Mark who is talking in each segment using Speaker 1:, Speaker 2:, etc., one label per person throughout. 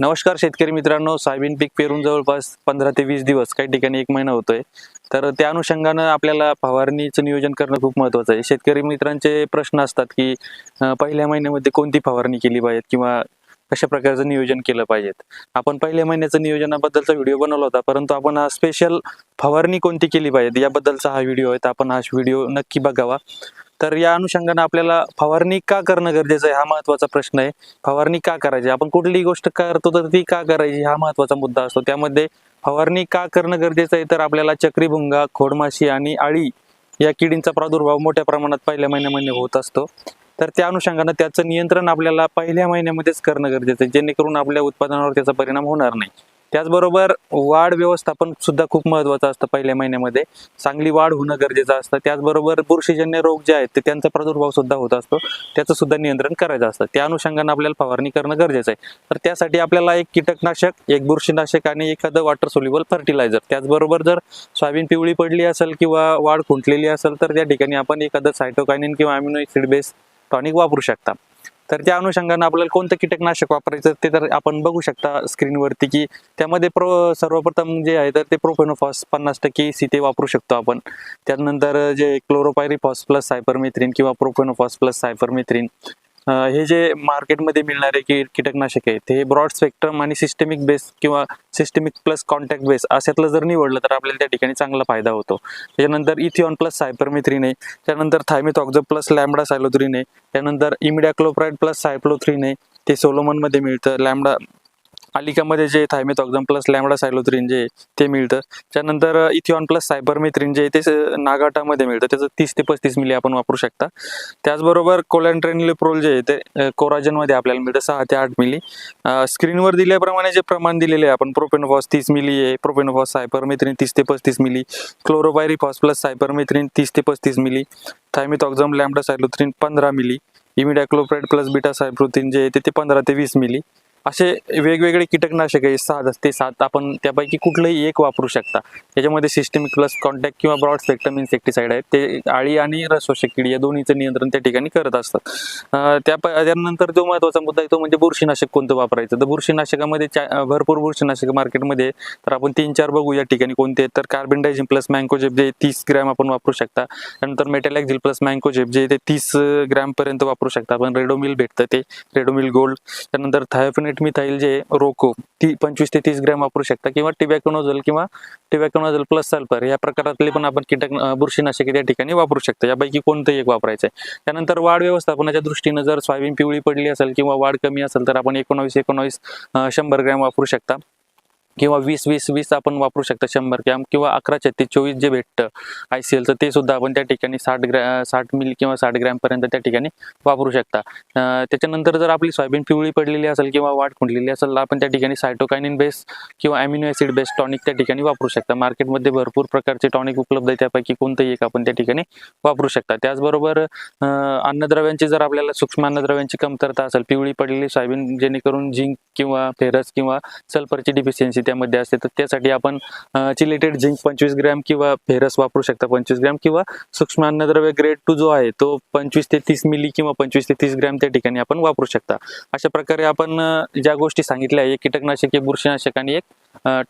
Speaker 1: नमस्कार शेतकरी मित्रांनो सोयाबीन पीक पेरून जवळपास पंधरा ते वीस दिवस काही ठिकाणी एक महिना होतोय. तर त्या अनुषंगानं आपल्याला फवारणीचं नियोजन करणं खूप महत्त्वाचं आहे. शेतकरी मित्रांचे प्रश्न असतात की पहिल्या महिन्यामध्ये कोणती फवारणी केली पाहिजे किंवा कशा प्रकारचं नियोजन केलं पाहिजेत? आपण पहिल्या महिन्याचं नियोजनाबद्दलचा व्हिडिओ बनवला होता परंतु आपण स्पेशल फवारणी कोणती केली पाहिजे याबद्दलचा हा व्हिडिओ आहे तर आपण हा व्हिडिओ नक्की बघावा. तर या अनुषंगाने आपल्याला फवारणी का करणं गरजेचं आहे हा महत्त्वाचा प्रश्न आहे. फवारणी का करायची? आपण कुठलीही गोष्ट करतो तर ती का करायची हा महत्त्वाचा मुद्दा असतो. त्यामध्ये फवारणी का करणं गरजेचं आहे? तर आपल्याला चक्रीभुंगा खोडमाशी आणि आळी या किडींचा प्रादुर्भाव मोठ्या प्रमाणात पहिल्या महिन्यामध्ये होत असतो. तर त्या अनुषंगानं त्याचं नियंत्रण आपल्याला पहिल्या महिन्यामध्येच करणं गरजेचं आहे. जेणेकरून आपल्या उत्पादनावर त्याचा परिणाम होणार नाही. त्याचबरोबर वाढ व्यवस्थापन सुद्धा खूप महत्वाचं असतं पहिल्या महिन्यामध्ये. चांगली वाढ होणं गरजेचं असतं. त्याचबरोबर बुरशीजन्य रोग जे आहेत ते त्यांचा प्रादुर्भाव सुद्धा होत असतो. त्याचं सुद्धा नियंत्रण करायचं असतं. त्या अनुषंगानं आपल्याला फवारणी करणं गरजेचं आहे. तर त्यासाठी आपल्याला एक कीटकनाशक एक बुरशीनाशक आणि एखादं वॉटर सोल्युबल फर्टिलायझर. त्याचबरोबर जर सोयाबीन पिवळी पडली असेल किंवा वाढ खुंटलेली असेल तर त्या ठिकाणी आपण एखादं सायटोकायनिन किंवा अमिनो ऍसिड बेस टॉनिक वापरू शकता. तर त्या अनुषंगानं आपल्याला कोणतं कीटकनाशक वापरायचं ते तर आपण बघू शकता स्क्रीनवरती की त्यामध्ये प्रो सर्वप्रथम जे आहे तर ते प्रोफेनोफॉस पन्नास टक्के सी ते वापरू शकतो आपण. त्यानंतर जे क्लोरोपायरीफॉस प्लस सायपरमेथ्रिन किंवा प्रोफेनोफॉस प्लस सायपरमेथ्रिन हे जे मार्केटमध्ये मिळणारे की कीटकनाशक आहे ते ब्रॉड स्पेक्ट्रम आणि सिस्टमिक बेस किंवा सिस्टमिक प्लस कॉन्टॅक्ट बेस अशातलं जर निवडलं तर आपल्याला त्या ठिकाणी चांगला फायदा होतो. त्याच्यानंतर इथिऑन प्लस सायपरमिथ्रीने त्यानंतर थायमिथॉक्झो प्लस लॅमडा सायलोथ्रीने त्यानंतर इमिडॅक्लोप्राईड प्लस सायप्लोथ्रीने ते सोलोमनमध्ये मिळतं लॅमडा अलिकामध्ये जे थायमेथॉक्झम प्लस लॅमडा सायलोथ्रिन जे ते मिळतं. त्यानंतर इथिऑन प्लस सायपरमेथ्रिन जे ते नागाटामध्ये मिळतं. त्याचं तीस ते पस्तीस मिली आपण वापरू शकता. त्याचबरोबर कोलॅन्ट्रेनिलिप्रोल जे आहे ते कोराजनमध्ये आपल्याला मिळतं सहा ते आठ मिली. स्क्रीनवर दिल्याप्रमाणे जे प्रमाण दिलेले आहे आपण प्रोपेनोफॉस तीस मिली आहे प्रोपेनोफॉस सायपरमेथ्रिन तीस ते पस्तीस मिली. क्लोरोपायरीफॉस प्लस सायपरमेथ्रिन तीस ते पस्तीस मिली. थायमेथॉक्झम लॅमडा सायलोथ्रिन पंधरा मिली. इमिडॅक्लोप्राईड प्लस बिटा सायप्रोथिन जे आहे ते पंधरा ते वीस मिली. असे वेगवेगळे कीटकनाशक आहे सहा ते सात. आपण त्यापैकी कुठलंही एक वापरू शकता. त्याच्यामध्ये सिस्टमिक प्लस कॉन्टॅक्ट किंवा ब्रॉड स्पेक्ट्रम इन्सेक्टिसाइड आहे ते आळी आणि रसोषक किडी या दोन्हीचं नियंत्रण त्या ठिकाणी करत असतात. त्या त्यानंतर जो महत्त्वाचा मुद्दा आहे तो म्हणजे बुरशीनाशक कोणतं वापरायचं? तर बुरशीनाशकामध्ये भरपूर बुरशीनाशक मार्केटमध्ये तर आपण तीन चार बघू या ठिकाणी कोणते आहेत. तर कार्बनडायझिन प्लस मँकोजेप जे तीस ग्रॅम आपण वापरू शकता. त्यानंतर मेटॅलॅक्झिल प्लस मँकोजेप जे ते तीस ग्रॅमपर्यंत वापरू शकता. आपण रेडोमिल भेटतं ते. रेडोमिल गोल्ड त्यानंतर थायोफिन कार्बोनेट मिथाईल जे रोको ती पंचवीस ते तीस ग्रॅम वापरू शकता. किंवा टिबॅकोनोझल किंवा टिबॅकोनोझल प्लस सल्फर या प्रकारातले पण आपण कीटक बुरशीनाशक बुरशीनाशके त्या ठिकाणी वापरू शकता. यापैकी कोणतंही एक वापरायचं आहे त्यानंतर वाढ व्यवस्थापनाच्या दृष्टीनं जर सोयाबीन पिवळी पडली असेल किंवा वाढ कमी असेल तर आपण एकोणावीस एकोणावीस शंभर ग्रॅम वापरू शकता. किंवा वीस वीस वीस आपण वापरू शकता शंभर ग्रॅम किंवा अकरा छत्तीस चोवीस जे भेटतं आय सी एलचं ते सुद्धा आपण त्या ठिकाणी साठ ग्रॅ साठ मिल किंवा साठ ग्रॅमपर्यंत त्या ठिकाणी वापरू शकता. त्याच्यानंतर जर आपली सोयाबीन पिवळी पडलेली असेल किंवा वाढ खुंटलेली असेल तर आपण त्या ठिकाणी सायटोकायनिन बेस किंवा अमिनो ॲसिड बेस टॉनिक त्या ठिकाणी वापरू शकता. मार्केटमध्ये भरपूर प्रकारचे टॉनिक उपलब्ध आहे त्यापैकी कोणतंही एक आपण त्या ठिकाणी वापरू शकता. त्याचबरोबर अन्नद्रव्यांची जर आपल्याला सूक्ष्म अन्नद्रव्यांची कमतरता असेल पिवळी पडलेली सोयाबीन जेणेकरून झिंक किंवा फेरस किंवा सल्फरची डिफिशियन्सी त्यामध्ये असते तर त्यासाठी आपण चिलेटेड झिंक पंचवीस ग्रॅम किंवा फेरस वापरू शकता पंचवीस ग्रॅम किंवा सूक्ष्म अन्नद्रव्य ग्रेड टू जो आहे तो पंचवीस ते तीस मिली किंवा पंचवीस ते तीस ग्रॅम त्या ठिकाणी आपण वापरू शकता. अशा प्रकारे आपण ज्या गोष्टी सांगितल्या एक कीटकनाशक एक बुरशीनाशक आणि एक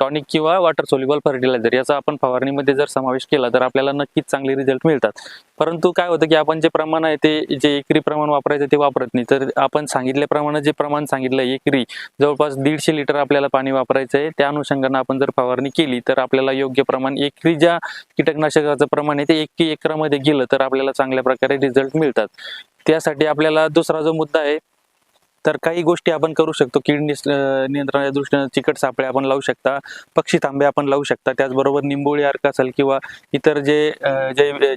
Speaker 1: टॉनिक किंवा वॉटर सोल्युबल फर्टिलायझर याचा आपण फवारणीमध्ये जर समावेश केला तर आपल्याला नक्कीच चांगले रिझल्ट मिळतात. परंतु काय होतं की आपण जे प्रमाण आहे ते जे एकरी प्रमाण वापरायचं ते वापरत नाही. तर आपण सांगितल्याप्रमाणे जे प्रमाण सांगितलं एकरी जवळपास दीडशे लिटर आपल्याला पाणी वापरायचं आहे. त्या अनुषंगानं आपण जर फवारणी केली तर आपल्याला योग्य प्रमाण एकरी ज्या कीटकनाशकाचं प्रमाण आहे ते एक एकरामध्ये गेलं तर आपल्याला चांगल्या प्रकारे रिझल्ट मिळतात. त्यासाठी आपल्याला दुसरा जो मुद्दा आहे तर काही गोष्टी आपण करू शकतो. कीड नियंत्रणाच्या दृष्टीने चिकट सापळे आपण लावू शकता. पक्षी तांबे आपण लावू शकता. त्याचबरोबर निंबोळी अर्क असेल किंवा इतर जे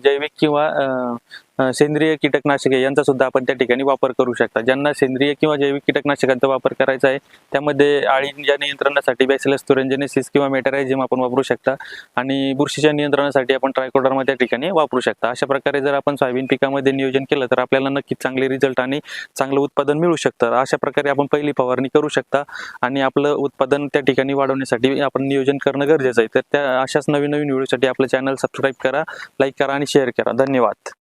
Speaker 1: जैविक किंवा अं, सेंद्रिय कीटकनाशके यांचा सुद्धा आपण त्या ठिकाणी वापर करू शकता. ज्यांना सेंद्रिय किंवा जैविक कीटकनाशकांचा वापर करायचा आहे त्यामध्ये आळींच्या नियंत्रणासाठी बॅसिलस तुरेंजेनेसिस किंवा मेटरायझिम आपण वापरू शकता आणि बुरशीच्या नियंत्रणासाठी आपण ट्रायकोडरमा त्या ठिकाणी वापरू शकता. अशा प्रकारे जर आपण सोयाबीन पिकामध्ये नियोजन केलं तर आपल्याला नक्कीच चांगले रिझल्ट आणि चांगलं उत्पादन मिळू शकतं. अशा प्रकारे आपण पहिली फवारणी करू शकता आणि आपलं उत्पादन त्या ठिकाणी वाढवण्यासाठी आपण नियोजन करणं गरजेचं आहे. तर त्या अशाच नवीन नवीन व्हिडिओसाठी आपलं चॅनल सबस्क्राईब करा लाईक करा आणि शेअर करा. धन्यवाद.